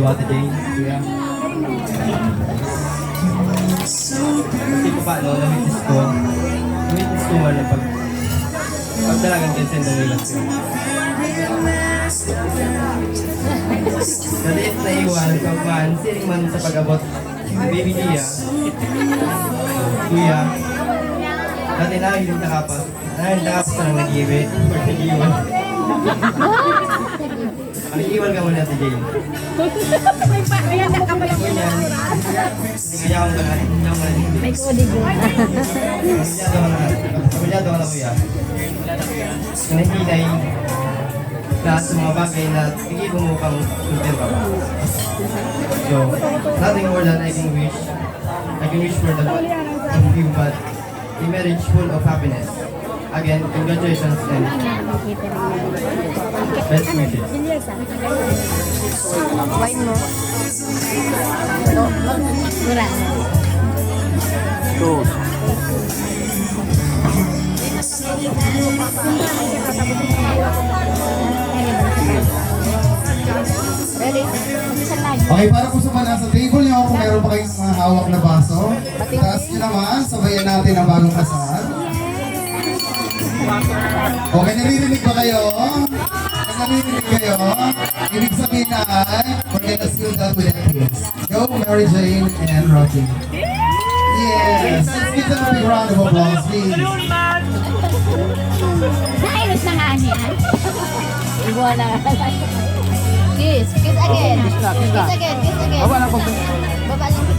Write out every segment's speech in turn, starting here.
Ate Jane, kuya. Kasi ko pa, no, namitis ko. Namitis ko na pag pag talagang consent ng ilang ko. Naliit na iwan, pag man, siling man sa pag-abot, baby niya, kuya, dati na, hindi nakapas. Dahil nakapas na nag-iwi, or nag-iwan. Nag-iwan ka muna, Ate Jane. Ganyan. Hindi kaya akong ganun. Hindi ako ganun. May kodigo. Pamilyado ka na. Ka na, kuya. Nahinay lahat sa mga bagay na tingin mo mukhang sultan ka ba. So, nothing more than I can wish. I can wish for the of you, but a marriage full of happiness. Again, congratulations and best wishes. Wine mo. Mura. Okay, para po sa mga nasa table niyo, kung meron pa kayong mga hawak na baso, taas niyo naman, sabayan natin ang bagong kasal. Okay, naririnig ba kayo? Kung naririnig kayo, ibig sabihin na ay, we're gonna seal that with a kiss. Go, Mary Jane and Rocky. Yes! Let's give them a big round of applause, please. Nairos na nga niya. Ibuha na. Kiss. Kiss again. Kiss again. Kiss again. Baba lang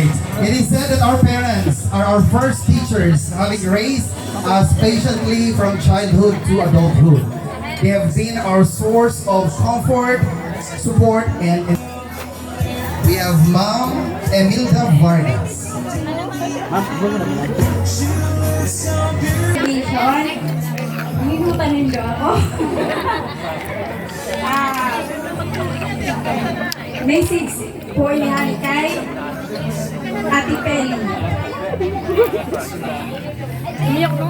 It is said that our parents are our first teachers, having raised us patiently from childhood to adulthood. They have been our source of comfort, support, and we have Mom Emilda Vargas. Ah, message po yan kay Ate Peli.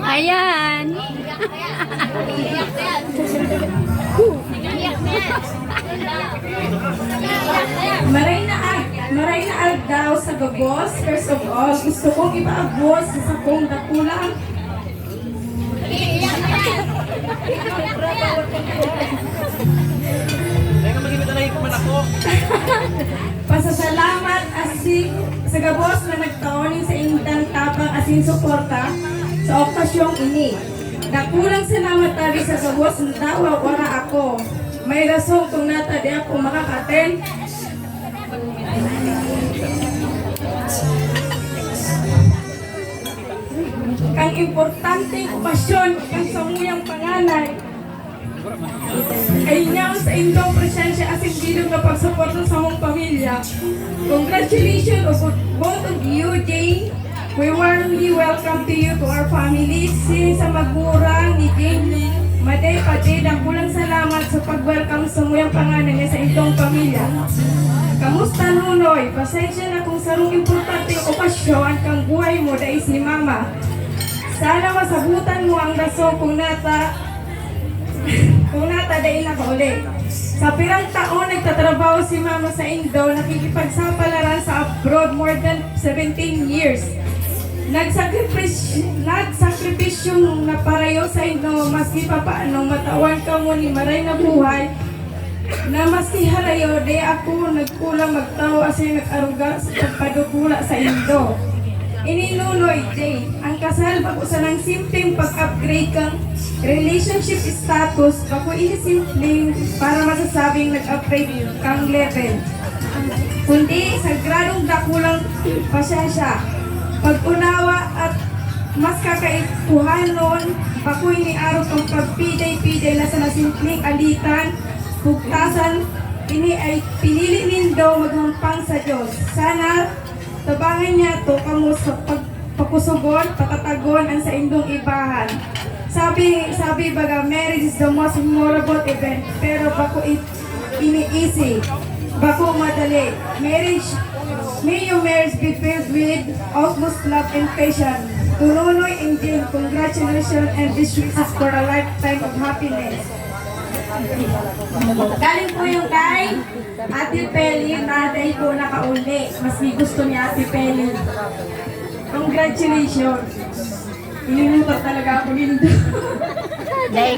Ayan. Maray na ag, maray na ag daw sa gabos. First of all, gusto kong ipaabos sa sakong dakulang Pasasalamat asin sa gabos na nagtaonin sa indang tapang asin suporta sa okasyong ini. Nakulang salamat tabi sa gabos na dawa wala ako. May rason kung nata di ako makakaten. Kang importante okasyon kang samuyang panganay ay niya sa indong presensya as hindi na pagsuporta sa mong pamilya. Congratulations of both of you, Jane. We warmly welcome to you to our family. Sin sa magmurang ni Jane, Maday Pati, kulang salamat sa pag-welcome sa muyang pangalan niya sa itong pamilya. Kamusta Nunoy? Pasensya na kung sarong importante yung okasyon kang buhay mo dahil si Mama. Sana masabutan mo ang rason kung nata kung natadain na uli. Sa pirang taon, nagtatrabaho si Mama sa Indo, nakikipagsapalaran sa abroad more than 17 years. Nagsakripisyo, nagsakripisyo na parayo sa Indo, maski pa paano matawan ka mo ni Maray na buhay, na maski harayo, di ako nagkulang magtawa kasi nag-aruga sa pagpadugula sa Indo. Ininunoy, Jay, ang kasal bago sa ng simpleng pag-upgrade kang relationship status ini simpleng para masasabing nag-upgrade kang level. Kundi sa gradong dakulang pasensya, pag-unawa at mas kakaikuhan noon, bago ini araw kang pagpiday-piday na sa nasimpleng alitan, bugtasan, ini ay pinili nindo maghumpang sa Diyos. Sana tabangan niya to kamo sa pagpakusugon, patatagon ang sa indong ibahan. Sabi, sabi baga, marriage is the most memorable event, pero bako it ini-easy, bako madali. Marriage, may your marriage be filled with utmost love and patience. Tununoy and Jane, congratulations and wishes for a lifetime of happiness. Galing po yung kay Ate Peli, naday po nakauli. Mas gusto ni Ate Peli. Congratulations. Inilutot talaga ako nito. Dahil